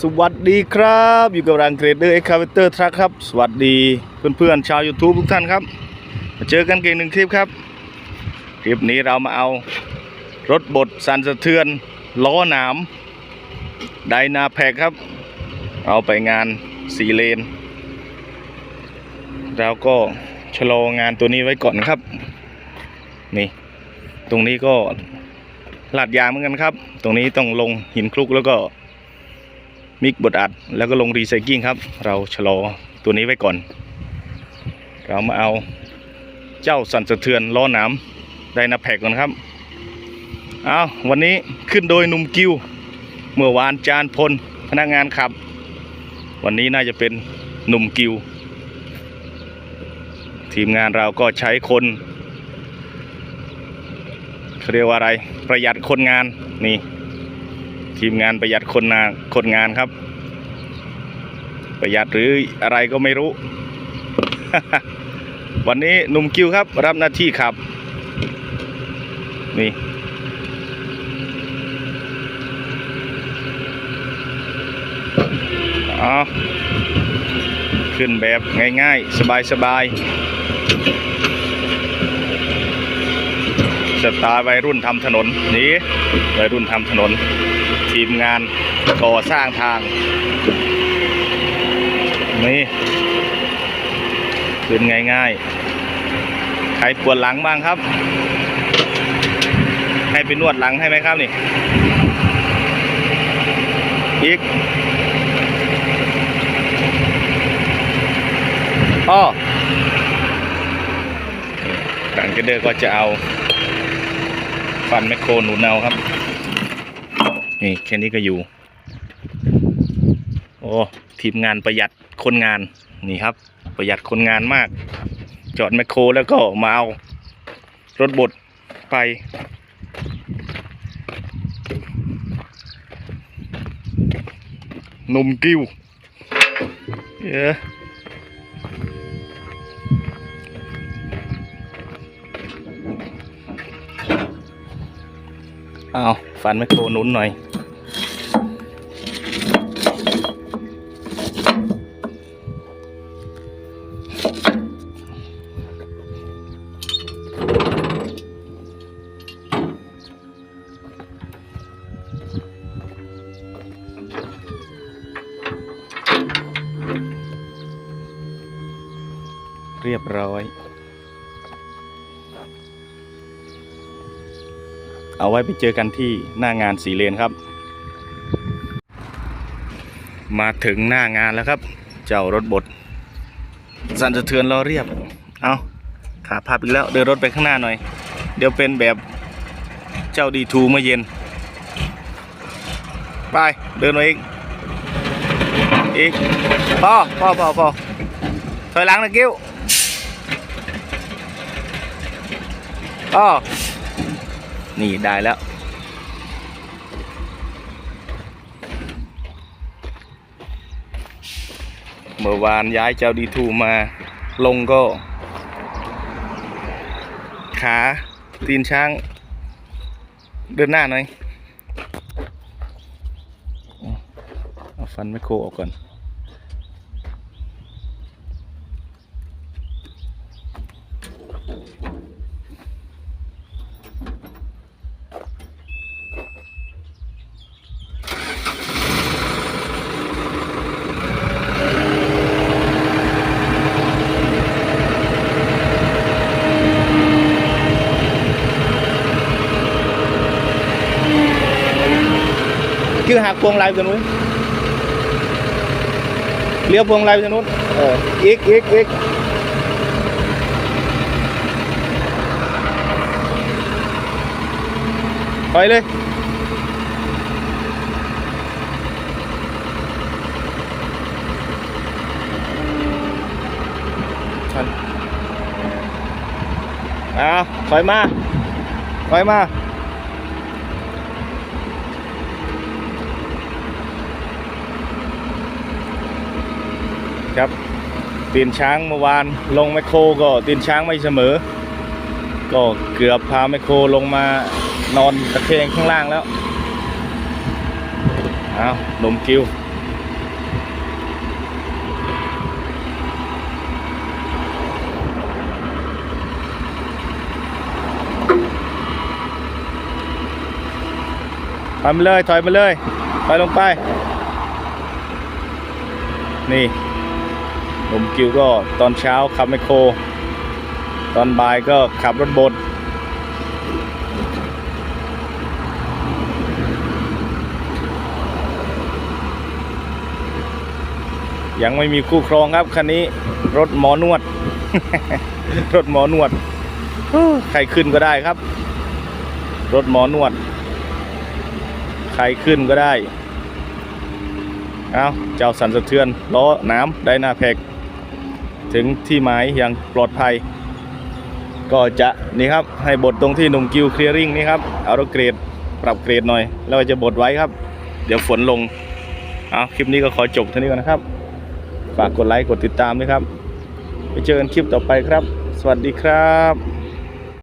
สวัสดีครับ อยู่กับรังเกรดเดอร์เอ็กคาเวเตอร์ทรัคครับ สวัสดีเพื่อนๆชาว YouTube ทุกท่านครับมาเจอกันเก่งหนึ่งคลิปครับ คลิปนี้เรามาเอารถบดสันสะเทือน ล้อหนามไดนาแพกครับ เอาไปงานสี่เลนเราก็ชะลองานตัวนี้ไว้ก่อนครับ นี่ ตรงนี้ก็ลาดยางเหมือนกันครับ ตรงนี้ต้องลงหินคลุกแล้วก็ มิกบดอัด แล้วก็ลงรีไซเคิลครับ เราชะลอตัวนี้ไว้ก่อน เรามาเอาเจ้าสันสะเทือนล้อหนามไดนาแพกก่อนครับ เอาวันนี้ขึ้นโดยนุ่มกิว เมื่อวานจานพลพนักงานขับ วันนี้น่าจะเป็นหนุ่มกิว ทีมงานเราก็ใช้คนเขาเรียกว่าอะไรประหยัดคนงานนี่ ทีมงานประหยัดคนงานคนงานครับ ประหยัดหรืออะไรก็ไม่รู้ วันนี้หนุ่มกิ้วครับ รับหน้าที่ขับ นี่เอาขึ้นแบบง่ายๆ สบายๆสไตล์วัยรุ่นทำถนน นี่วัยรุ่นทำถนน ทีมงานก่อสร้างทาง นี่ขึ้นง่ายๆ ใครปวดหลังบ้างครับ ให้ไปนวดหลังให้ไหมครับนี่ อีกอ้อการกระเดอก็จะเอาฟันแมคโครหนุนเอาครับ นี่แค่นี้ก็อยู่ โอ้ทีมงานประหยัดคนงานนี่ครับ ประหยัดคนงานมาก จอดแมคโครแล้วก็มาเอารถบดไป นมกิ้วเยอะเอาฟันแมคโครนุนหน่อย เรียบร้อย เอาไว้ไปเจอกันที่หน้างานสีเลนครับ มาถึงหน้างานแล้วครับ เจ้ารถบด สั่นสะเทือนรอเรียบ เอาขาพับอีกแล้วเดินรถไปข้างหน้าหน่อย เดี๋ยวเป็นแบบเจ้าดีทูเมื่อเย็น ไป เดินมาอีก อีกพอพอพอพอถอยหลังนะกิ้ว อ้อนี่ได้แล้ว เมื่อวานย้ายเจ้าดีทูมาลงก็ ขาตีนช้าง เดินหน้าหน่อย เอาฟันไม่โคออกก่อน คือหักพวงไล่ไปทางนู้นเลี้ยวพวงไล่ไปทางนู้นเอออีกอีกอีกถอยเลยอ้าวถอยมาถอยมา ครับตีนช้างเมื่อวานลงไมโครก็ตีนช้างไม่เสมอ ก็เกือบพาไมโครลงมานอนตะแคงข้างล่างแล้วเอาดมกิ้วไปมาเลยถอยมาเลยไปลงไป นี่ หนุ่มกิวก็ตอนเช้าขับไมโคร ตอนบ่ายก็ขับรถบดยังไม่มีคู่ครองครับคันนี้ รถหมอนวด รถหมอนวดใครขึ้นก็ได้ครับ รถหมอนวด ใครขึ้นก็ได้ เอาเจ้าสันสะเทือนล้อน้ำไดนาแพก ถึงที่หมายอย่างปลอดภัย ก็จะนี่ครับให้บทตรงที่หนุ่มกิวเคลียร์ริงนี่ครับเอารถเกรดปรับเกรดหน่อย แล้วจะบทไว้ครับ เดี๋ยวฝนลงเอาคลิปนี้ก็ขอจบเท่านี้ก่อนนะครับฝากกดไลค์กดติดตามด้วยครับ ไปเจอกันคลิปต่อไปครับ สวัสดีครับ